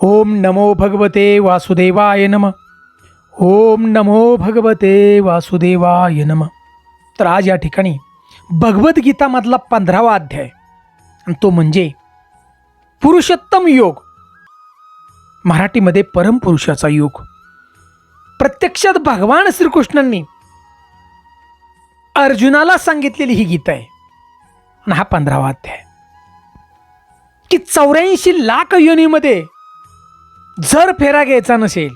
ओम नमो भगवते वासुदेवाय नम। ओम नमो भगवते वासुदेवाय नम। तर आज या ठिकाणी भगवद्गीतामधला पंधरावा अध्याय आणि तो म्हणजे पुरुषोत्तम योग. मराठीमध्ये परमपुरुषाचा योग. प्रत्यक्षात भगवान श्रीकृष्णांनी अर्जुनाला सांगितलेली ही गीता आहे आणि हा पंधरावा अध्याय. की चौऱ्याऐंशी लाख योनीमध्ये जर फेरा घ्यायचा नसेल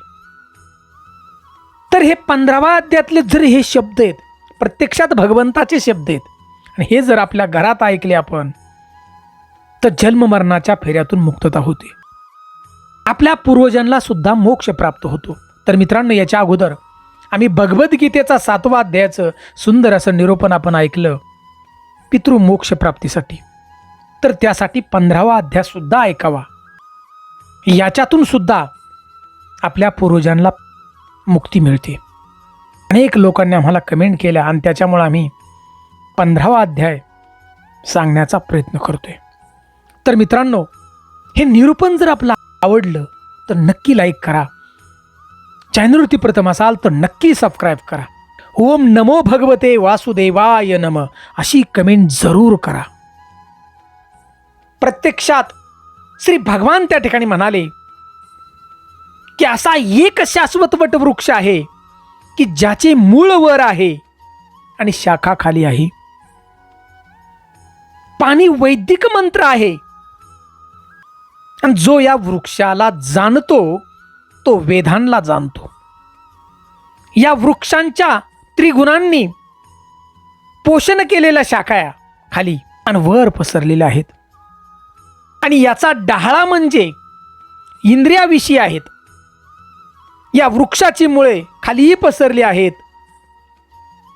तर हे पंधरावा अध्यातले जर हे शब्द आहेत प्रत्यक्षात भगवंताचे शब्द आहेत आणि हे जर आपल्या घरात ऐकले आपण तर जन्म मरणाच्या फेऱ्यातून मुक्तता होते. आपल्या पूर्वजांना सुद्धा मोक्ष प्राप्त होतो. तर मित्रांनो याच्या अगोदर आम्ही भगवद्गीतेचा सातवा अध्यायाचं सुंदर असं निरूपण आपण ऐकलं पितृमोक्ष प्राप्तीसाठी. तर त्यासाठी पंधरावा अध्यायसुद्धा ऐकावा. याच्यातून सुद्धा आपल्या पूर्वजांना मुक्ती मिळते. अनेक लोकांनी आम्हाला कमेंट केल्या आणि त्याच्यामुळे आम्ही पंधरावा अध्याय सांगण्याचा प्रयत्न करतोय. तर मित्रांनो हे निरूपण जर आपलं आवडलं तर नक्की लाईक करा. चॅनलवरती प्रथम असाल तर नक्की सबस्क्राईब करा. ओम नमो भगवते वासुदेवाय नम अशी कमेंट जरूर करा. प्रत्यक्षात श्री भगवान त्या ठिकाणी म्हणाले की असा एक शाश्वत वटवृक्ष आहे की ज्याचे मूळ वर आहे आणि शाखा खाली आहे. पाणी वैदिक मंत्र आहे. आणि जो या वृक्षाला जाणतो तो वेधांना जाणतो. या वृक्षांच्या त्रिगुणांनी पोषण केलेल्या शाखा खाली आणि वर पसरलेल्या आहेत. आणि याचा डहाळा म्हणजे इंद्रियाविषयी आहेत. या वृक्षाची मुळे खालीही पसरली आहेत.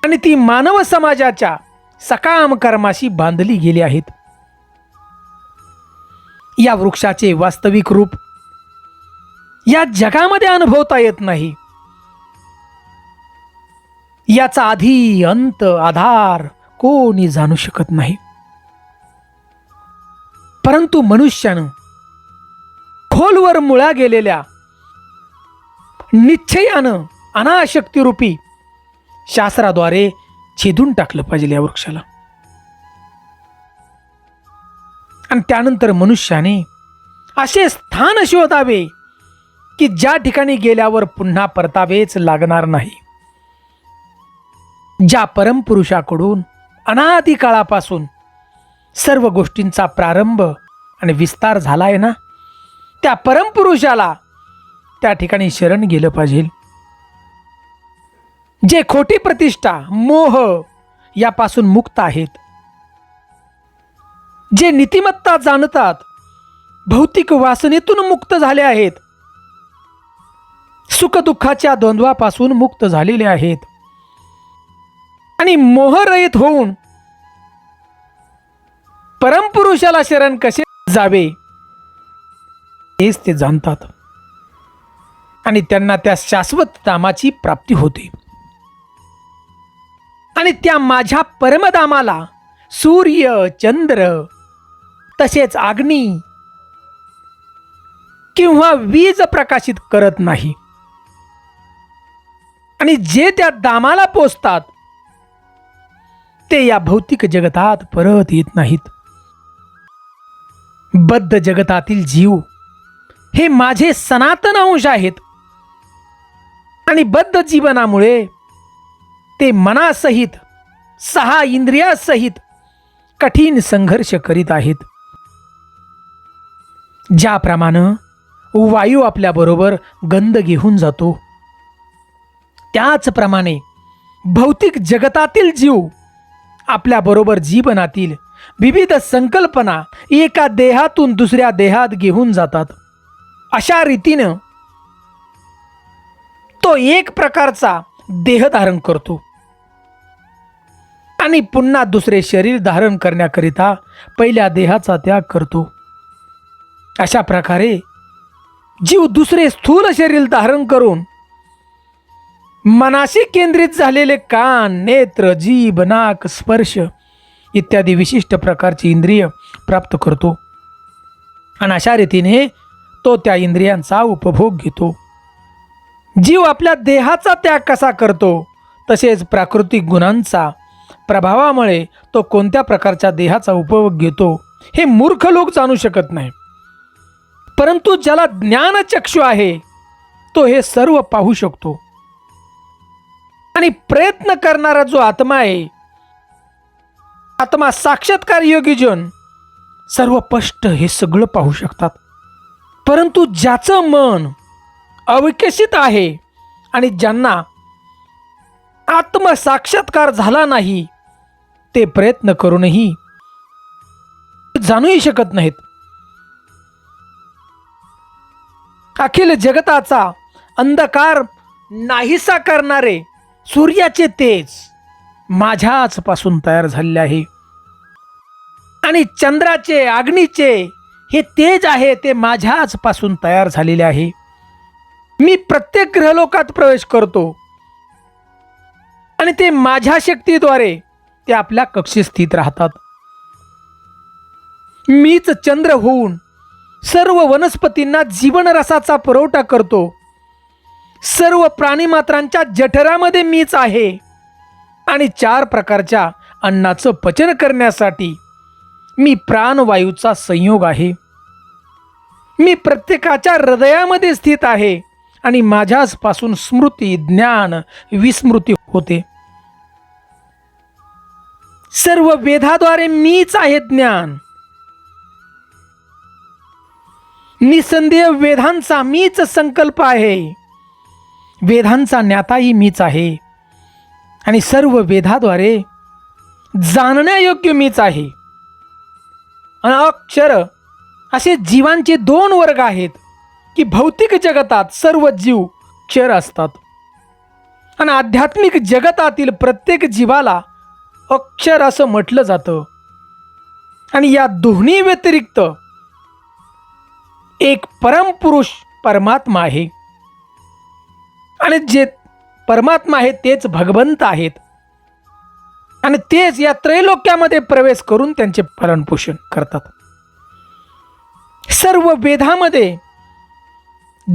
आणि ती मानव समाजाच्या सकाम कर्माशी बांधली गेली आहेत. या वृक्षाचे वास्तविक रूप या जगामध्ये अनुभवता येत नाही. याचा आधी अंत आधार कोणी जाणू शकत नाही. परंतु मनुष्यानं खोलवर मुळा गेलेल्या निश्चयानं अनाशक्तीरूपी शास्त्राद्वारे छेदून टाकलं पाहिजे या वृक्षाला. आणि त्यानंतर मनुष्याने असे स्थान शोधावे की ज्या ठिकाणी गेल्यावर पुन्हा परतावेच लागणार नाही. ज्या परमपुरुषाकडून अनादी काळापासून सर्व गोष्टींचा प्रारंभ आणि विस्तार झाला आहे ना? त्या परमपुरुषाला त्या ठिकाणी शरण गेलं पाहिजे. जे खोटी प्रतिष्ठा मोह यापासून मुक्त आहेत. जे नीतिमत्ता जाणतात भौतिक वासनेतून मुक्त झाले आहेत. सुखदुःखाच्या द्वंद्वापासून मुक्त झालेले आहेत. आणि मोहरहित होऊन परमपुरुषाला शरण कसे जावे? हेच ते जाणतात. आणि त्यांना त्या शाश्वत दामाची प्राप्ती होते. आणि त्या माझ्या परमदामाला सूर्य चंद्र तसेच अग्नी किंवा वीज प्रकाशित करत नाही. आणि जे त्या दामाला पोचतात ते या भौतिक जगतात परत येत नाहीत. बद्ध जगतातील जीव हे माझे सनातन अंश आहेत. आणि बद्ध जीवनामुळे ते मनासहित सहा इंद्रियासहित कठीण संघर्ष करीत आहेत. ज्याप्रमाणे वायू आपल्याबरोबर गंध घेऊन जातो त्याचप्रमाणे भौतिक जगतातील जीव आपल्याबरोबर जीवनातील विविध संकल्पना एका देहातून दुसऱ्या देहात घेऊन जातात. अशा रीतीनं तो एक प्रकारचा देह धारण करतो. आणि पुन्हा दुसरे शरीर धारण करण्याकरिता पहिल्या देहाचा त्याग करतो. अशा प्रकारे जीव दुसरे स्थूल शरीर धारण करून मनाशी केंद्रित झालेले कान नेत्र जीभ नाक स्पर्श इत्यादी विशिष्ट प्रकारची इंद्रिय प्राप्त करतो. आणि अशा रीतीने तो त्या इंद्रियांचा उपभोग घेतो. जीव आपल्या देहाचा त्याग कसा करतो? तसेच प्राकृतिक गुणांचा प्रभावामुळे तो कोणत्या प्रकारच्या देहाचा उपभोग घेतो? हे मूर्ख लोक जाणू शकत नाही. परंतु ज्याला ज्ञानचक्षु आहे तो हे सर्व पाहू शकतो. आणि प्रयत्न करणारा जो आत्मा आहे आत्मा साक्षात्कार योगीजन सर्व स्पष्ट हे सगळं पाहू शकतात. परंतु ज्याचं मन अविकसित आहे आणि ज्यांना आत्मसाक्षात्कार झाला नाही ते प्रयत्न करूनही जाणूही शकत नाहीत. अखिल जगताचा अंधकार नाहीसा करणारे सूर्याचे तेज. माझ्याच पासून तयार झालेले आहे. आणि चंद्राचे अग्नीचे हे तेज आहे ते माझ्याच पासून तयार झालेले आहे. मी प्रत्येक ग्रहलोकात प्रवेश करतो. आणि ते माझ्या शक्तीद्वारे ते आपल्या कक्षेत स्थित राहतात. मीच चंद्र होऊन सर्व वनस्पतींना जीवनरसाचा पुरवठा करतो. सर्व प्राणीमात्रांच्या जठरामध्ये मीच आहे. आणि चार प्रकारच्या अन्नाचं पचन करण्यासाठी मी प्राणवायूचा संयोग आहे. मी प्रत्येकाच्या हृदयामध्ये स्थित आहे आणि माझ्याचपासून स्मृती ज्ञान विस्मृती होते. सर्व वेधाद्वारे मीच आहे ज्ञान. निसंदेह वेधांचा मीच संकल्प आहे. वेधांचा ज्ञाताही मीच आहे. आणि सर्व वेदाद्वारे जाणण्यायोग्य मीच आहे. आणि अक्षर असे जीवांचे दोन वर्ग आहेत की भौतिक जगतात सर्व जीव क्षर असतात. आणि आध्यात्मिक जगतातील प्रत्येक जीवाला अक्षर असं म्हटलं जातं. आणि या दोन्ही व्यतिरिक्त एक परमपुरुष परमात्मा आहे. आणि जे परमात्मा आहे तेच भगवंत आहेत. आणि तेच या त्रैलोक्यामध्ये प्रवेश करून त्यांचे पालनपोषण करतात. सर्व वेदामध्ये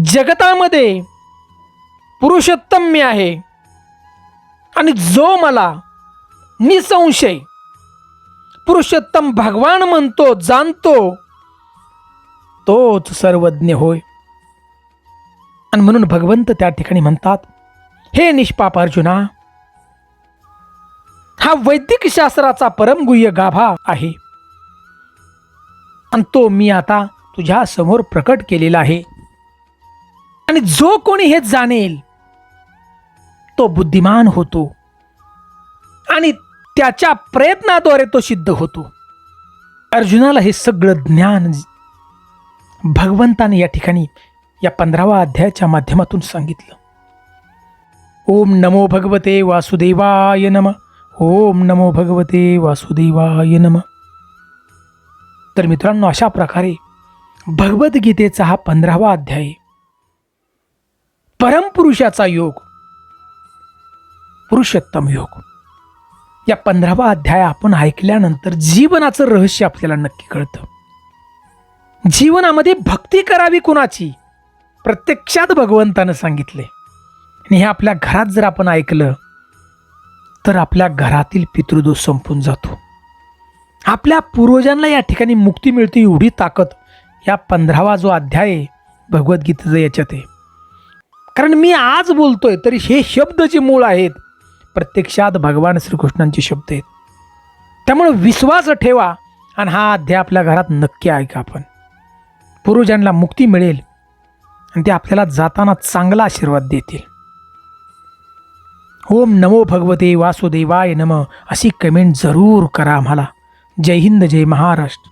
जगतामध्ये पुरुषोत्तम मी आहे. आणि जो मला निसंशय पुरुषोत्तम भगवान म्हणतो जाणतो तोच सर्वज्ञ होय. आणि म्हणून भगवंत त्या ठिकाणी म्हणतात हे निष्पाप अर्जुना हा वैदिक शास्त्राचा परमगुह्य गाभा आहे. आणि तो मी आता तुझ्या समोर प्रकट केलेला आहे. आणि जो कोणी हे जाणेल तो बुद्धिमान होतो. आणि त्याच्या प्रयत्नाद्वारे तो सिद्ध होतो. अर्जुनाला हे सगळं ज्ञान भगवंताने या ठिकाणी या पंधरावा अध्यायाच्या माध्यमातून सांगितलं. ओम नमो भगवते वासुदेवाय नम. ओम नमो भगवते वासुदेवाय नम. तर मित्रांनो अशा प्रकारे भगवद्गीतेचा हा पंधरावा अध्याय परमपुरुषाचा योग पुरुषोत्तम योग या पंधरावा अध्याय आपण ऐकल्यानंतर जीवनाचं रहस्य आपल्याला नक्की कळतं. जीवनामध्ये भक्ती करावी कुणाची? प्रत्यक्षात भगवंतानं सांगितले आणि हे आपल्या घरात जर आपण ऐकलं तर आपल्या घरातील पितृदोष संपून जातो. आपल्या पूर्वजांना या ठिकाणी मुक्ती मिळते एवढी ताकद या पंधरावा जो अध्याय आहे भगवद्गीतेचं याच्यात आहे. कारण मी आज बोलतोय तरी हे शब्द जे मूळ आहेत प्रत्यक्षात भगवान श्रीकृष्णांचे शब्द आहेत. त्यामुळे विश्वास ठेवा आणि हा अध्याय आपल्या घरात नक्की ऐका आपण. पूर्वजांना मुक्ती मिळेल आणि ते आपल्याला जाताना चांगला आशीर्वाद देतील. ओम नमो भगवते वासुदेवाय नम अशी कमेंट जरूर करा आम्हाला. जय हिंद जय महाराष्ट्र.